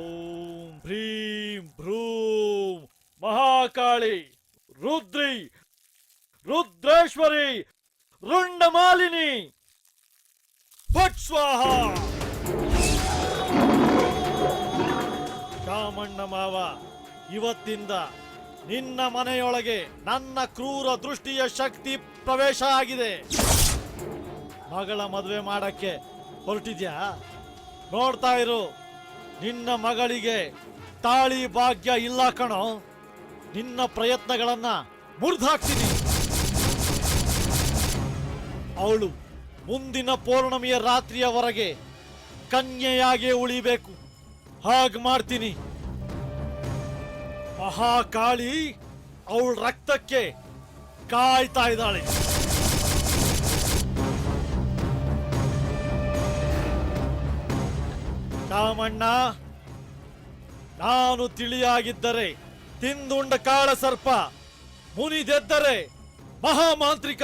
ಓಂ ಭ್ರೀಂ ಭ್ರೂಂ ಮಹಾಕಾಳಿ ರುದ್ರಿ ರುದ್ರೇಶ್ವರಿ ರುಂಡಮಾಲಿನಿ ಸ್ವಾಹ. ಶಾಮಣ್ಣ ಮಾವ, ಇವತ್ತಿಂದ ನಿನ್ನ ಮನೆಯೊಳಗೆ ನನ್ನ ಕ್ರೂರ ದೃಷ್ಟಿಯ ಶಕ್ತಿ ಪ್ರವೇಶ ಆಗಿದೆ. ಮಗಳ ಮದುವೆ ಮಾಡಕ್ಕೆ ಹೊರಟಿದ್ಯಾ? ನೋಡ್ತಾ ಇರು. ನಿನ್ನ ಮಗಳಿಗೆ ತಾಳಿ ಭಾಗ್ಯ ಇಲ್ಲ ಕಣೋ. ನಿನ್ನ ಪ್ರಯತ್ನಗಳನ್ನ ಮುರಿದಾಕ್ತೀನಿ ಅವಳು ಮುಂದಿನ ಪೌರ್ಣಮಿಯ ರಾತ್ರಿಯವರೆಗೆ ಕನ್ಯೆಯಾಗಿ ಉಳಿಬೇಕು. ಹಾಗೆ ಮಾಡ್ತೀನಿ. ಮಹಾಕಾಳಿ ಅವಳ ರಕ್ತಕ್ಕೆ ಕಾಯ್ತಾ ಇದ್ದಾಳೆ. ರಾಮಣ್ಣ, ನಾನು ತಿಳಿಯಾಗಿದ್ದರೆ, ತಿಂದುಂಡ ಕಾಳ ಸರ್ಪ ಮುನಿದೆದ್ದರೆ ಮಹಾಮಾಂತ್ರಿಕ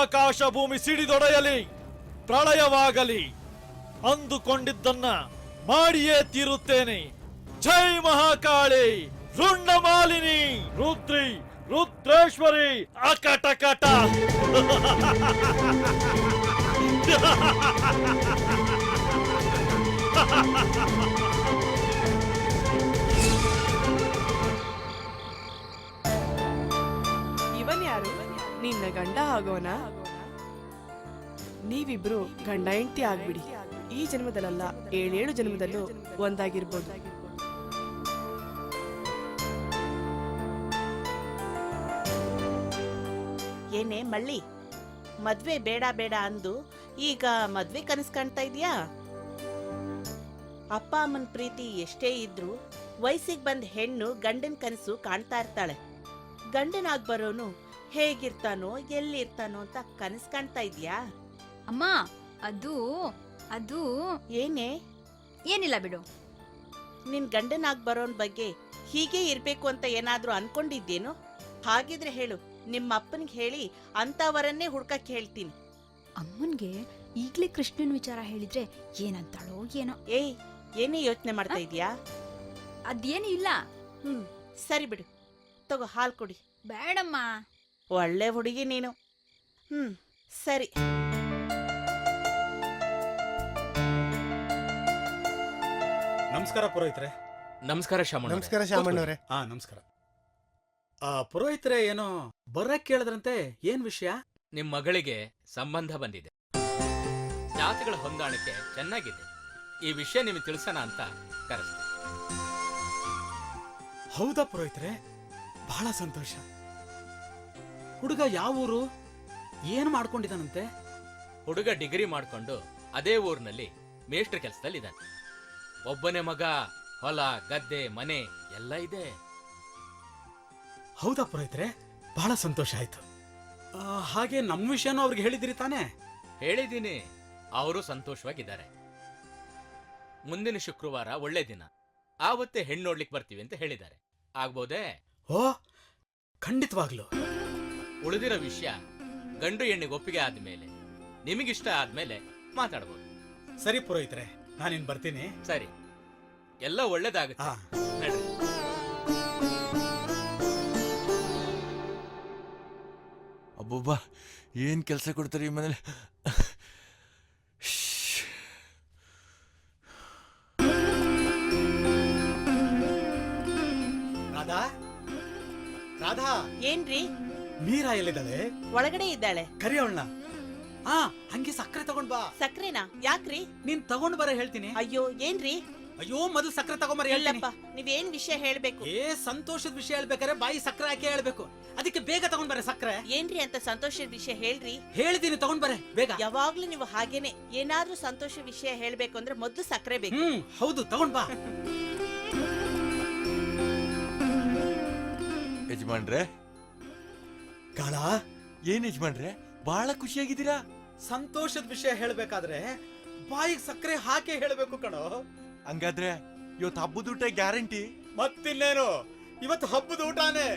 ಆಕಾಶ ಭೂಮಿ ಸಿಡಿದೊಡೆಯಲಿ, ಪ್ರಳಯವಾಗಲಿ, ಅಂದುಕೊಂಡಿದ್ದನ್ನ ಮಾಡಿಯೇ ತೀರುತ್ತೇನೆ. ಜೈ ಮಹಾಕಾಳಿ, ರುಂಡಮಾಲಿನಿ, ರುದ್ರಿ, ರುದ್ರೇಶ್ವರಿ, ಅಕಟಕಟ. ಇವನ್ ಯಾರು? ನಿನ್ನ ಗಂಡ ಆಗೋಣ ನೀವಿಬ್ರು ಗಂಡ ಹೆಂಡತಿ ಆಗ್ಬಿಡಿ. ಈ ಜನ್ಮದಲ್ಲ ಏಳೇಳು ಜನ್ಮದಲ್ಲೂ ಒಂದಾಗಿರ್ಬೋದು. ಏನೇ ಮಳ್ಳಿ, ಮದ್ವೆ ಬೇಡ ಬೇಡ ಅಂದು ಈಗ ಮದ್ವೆ ಕನಸು ಕಾಣ್ತಾ ಇದೀಯಾ? ಅಪ್ಪ ಅಮ್ಮನ ಪ್ರೀತಿ ಎಷ್ಟೇ ಇದ್ರೂ ವಯಸ್ಸಿಗೆ ಬಂದ ಹೆಣ್ಣು ಗಂಡನ ಕನಸು ಕಾಣ್ತಾ ಇರ್ತಾಳೆ. ಗಂಡನಾಗ್ ಬರೋನು ಹೇಗಿರ್ತಾನೋ ಎಲ್ಲಿರ್ತಾನೋ ಅಂತ ಕನಸು ಕಾಣ್ತಾ ಇದ್ಯಾ? ಅಮ್ಮ ಅದು ಅದು ಏನೇ? ಏನಿಲ್ಲ ಬಿಡು. ನಿನ್ ಗಂಡನಾಗ್ ಬರೋನ್ ಬಗ್ಗೆ ಹೀಗೆ ಇರ್ಬೇಕು ಅಂತ ಏನಾದ್ರೂ ಅನ್ಕೊಂಡಿದ್ದೇನು? ಹಾಗಿದ್ರೆ ಹೇಳು ನಿಮ್ಮ ಅಪ್ಪನಿಗೆ ಹೇಳಿ ಅಂತವರನ್ನೇ ಹುಡ್ಕಕ್ ಹೇಳ್ತೀನಿ. ಅಮ್ಮನ್ಗೆ ಈಗ್ಲೇ ಕೃಷ್ಣನ್ ವಿಚಾರ ಹೇಳಿದ್ರೆ ಏನಂತಾಳೋ ಏನೋ. ಏಯ್ ಏನೇ ಯೋಚನೆ ಮಾಡ್ತಾ ಇದೀಯಾ ಅದೇನು ಇಲ್ಲ. ಹ್ಮ್. ಸರಿ ಬಿಡು. ತಗೋ ಹಾಲು ಕೊಡಿ. ಬೇಡಮ್ಮ. ಒಳ್ಳೆ ಹುಡುಗಿ ನೀನು. ಹ್ಮ್ ಸರಿ. ನಮಸ್ಕಾರ ಪುರೋಹಿತ್ರೆ. ನಮಸ್ಕಾರ ಶಾಮಣ್ಣ ನಮಸ್ಕಾರ ಶಾಮಣ್ಣವ್ರೆ. ಹಾ ನಮಸ್ಕಾರ. ಆ ಪುರೋಹಿತ್ರೆ ಏನೋ ಬರಕ್ ಕೇಳಿದ್ರಂತೆ ಏನ್ ವಿಷಯ? ನಿಮ್ ಮಗಳಿಗೆ ಸಂಬಂಧ ಬಂದಿದೆ. ಜಾತಿಗಳ ಹೊಂದಾಣಿಕೆ ಚೆನ್ನಾಗಿದೆ. ಈ ವಿಷಯ ನಿಮಗೆ ತಿಳಿಸೋಣ ಅಂತ ಕರೆಸ್ತೀನಿ. ಹೌದಾ ಪುರೋಹಿತರೆ? ಬಹಳ ಸಂತೋಷ. ಹುಡುಗ ಯಾವ ಊರು? ಏನು ಮಾಡ್ಕೊಂಡಿದ್ದಾನಂತೆ? ಹುಡುಗ ಡಿಗ್ರಿ ಮಾಡ್ಕೊಂಡು ಅದೇ ಊರಿನಲ್ಲಿ ಮೇಷ್ಟ್ರ ಕೆಲಸದಲ್ಲಿದ್ದಾನೆ. ಒಬ್ಬನೇ ಮಗ ಹೊಲ ಗದ್ದೆ ಮನೆ ಎಲ್ಲ ಇದೆ. ಹೌದಾ ಪುರೋಹಿತರೆ? ಬಹಳ ಸಂತೋಷ ಆಯ್ತು. ಆ, ಹಾಗೆ ನಮ್ಮ ವಿಷಯನೂ ಅವ್ರಿಗೆ ಹೇಳಿದಿರಿ ತಾನೇ? ಹೇಳಿದ್ದೀನಿ. ಅವರು ಸಂತೋಷವಾಗಿದ್ದಾರೆ. ಮುಂದಿನ ಶುಕ್ರವಾರ ಒಳ್ಳೆ ದಿನ. ಆವತ್ತೇ ಹೆಣ್ಣು ನೋಡ್ಲಿಕ್ಕೆ ಬರ್ತೀವಿ ಅಂತ ಹೇಳಿದ್ದಾರೆ. ಆಗ್ಬೋದೇ? ಓ ಖಂಡಿತವಾಗ್ಲು. ಉಳಿದಿರೋ ವಿಷಯ ಗಂಡು ಹೆಣ್ಣಿಗೆ ಒಪ್ಪಿಗೆ ಆದ್ಮೇಲೆ ನಿಮಗಿಷ್ಟ ಆದ್ಮೇಲೆ ಮಾತಾಡ್ಬೋದು. ಸರಿ ಪುರೋಹಿತ್ರೆ ನಾನಿನ್ ಬರ್ತೀನಿ. ಸರಿ. ಎಲ್ಲ ಒಳ್ಳೇದಾಗುತ್ತೆ. ಹಾ. ನಡ್ರಿ. ಅಬ್ಬಬ್ಬಾ ಏನ್ ಕೆಲಸ ಕೊಡ್ತಾರೆ ಈ ಮನೇಲಿ? ರಾಧಾ. ಏನ್ರಿ? ಮೀರಾ ಎಲ್ಲಿದ್ದಾಳೆ? ಒಳಗಡೆ ಇದ್ದಾಳೆ. ಕರಿಯವಳನ್ನ ಹಾ ಹಂಗೆ ಸಕ್ಕರೆ ತಗೊಂಡ್ ಬಾ. ಸಕ್ರೆನಾ ಯಾಕ್ರಿ? ನೀನ್ ತಗೊಂಡ್ ಬರ ಹೇಳ್ತೀನಿ. ಅಯ್ಯೋ ಏನ್ರಿ? ಅಯ್ಯೋ ಮೊದಲು ಸಕ್ಕರೆ ತಗೊಂಬರ ಹೇಳ್ತೀನಿ. ಇಲ್ಲಪ್ಪ ನೀವೇನ್ ವಿಷಯ ಹೇಳ್ಬೇಕು? ಏ ಸಂತೋಷದ ವಿಷಯ ಹೇಳ್ಬೇಕಾದ್ರೆ ಬಾಯಿ ಸಕ್ಕರೆ ಹಾಕಿ ಹೇಳ್ಬೇಕು. ಅದಕ್ಕೆ ಬೇಗ ತಗೊಂಡ್ ಬರ ಸಕ್ಕರೆ. ಏನ್ರಿ ಅಂತ ಸಂತೋಷದ ವಿಷಯ ಹೇಳ್ರಿ? ಹೇಳ್ತೀನಿ ತಗೊಂಡ್ ಬರ ಬೇಗ. ಯಾವಾಗ್ಲೂ ನೀವು ಹಾಗೇನೆ ಏನಾದ್ರೂ ಸಂತೋಷ ವಿಷಯ ಹೇಳ್ಬೇಕು ಅಂದ್ರೆ ಮೊದ್ಲು ಸಕ್ಕರೆ ಬೇಕು. ಹ್ಮ್ ಹೌದು ತಗೊಂಡ್ ಬಾ. ಯಜಮಾನ್ರೆ? ಕಾಳ ಏನ್ ಯಜಮಾನ್ರೆ? ಬಹಳ ಖುಷಿಯಾಗಿದ್ದೀರಾ? ಸಂತೋಷದ ವಿಷಯ ಹೇಳ್ಬೇಕಾದ್ರೆ ಬಾಯಿಗೆ ಸಕ್ಕರೆ ಹಾಕಿ ಹೇಳ್ಬೇಕು ಕಣೋ. ಹಂಗಾದ್ರೆ ಇವತ್ತು ಹಬ್ಬದ ಊಟ ಗ್ಯಾರಂಟಿ? ಮತ್ತಿನ್ನೇನು? ಇವತ್ತು ಹಬ್ಬದ ಊಟನೇ.